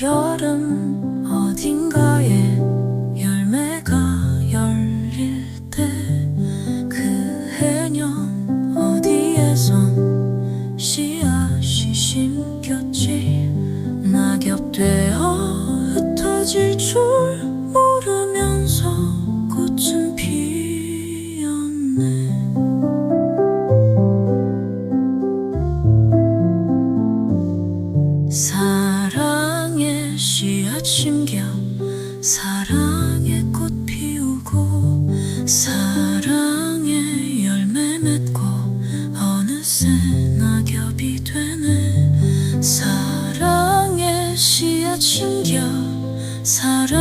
여름 어딘가에 열매가 열릴 때 그 해년 어디에선 씨앗이 심겼지. 낙엽 되어 흩어질 줄 모르면서 꽃은 피었네 씨앗 심겨 사랑의 꽃 피우고 사랑의 열매 맺고 어느새 낙엽이 되네. 사랑의 씨앗 심겨 사랑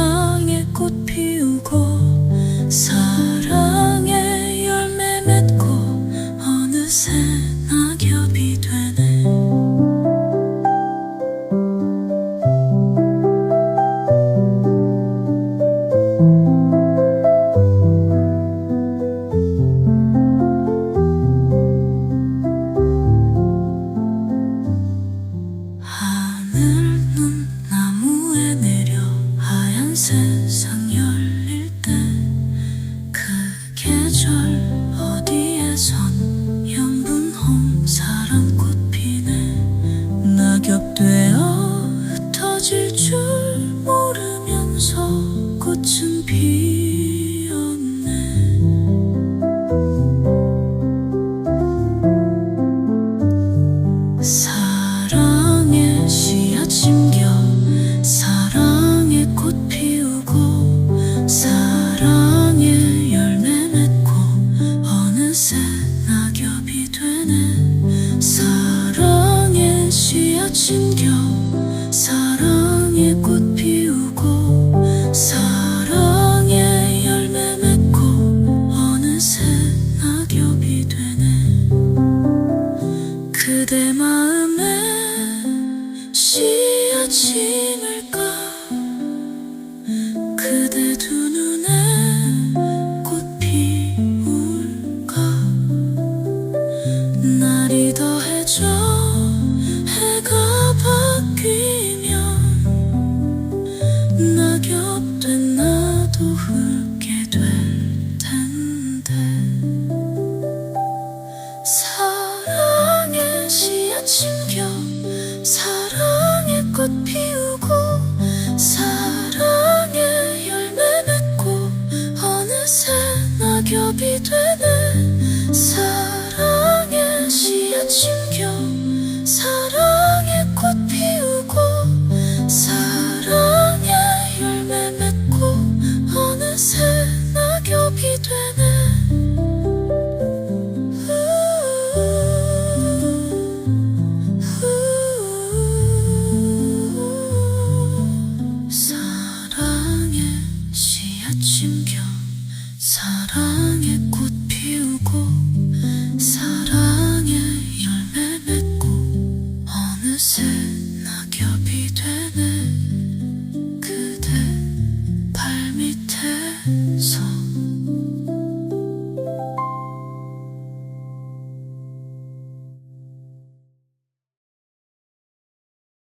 아침을 꽃 우고, 사랑의 열매 맺고 어느새 낙엽이 되네 사랑의 씨앗 심겨. 사랑의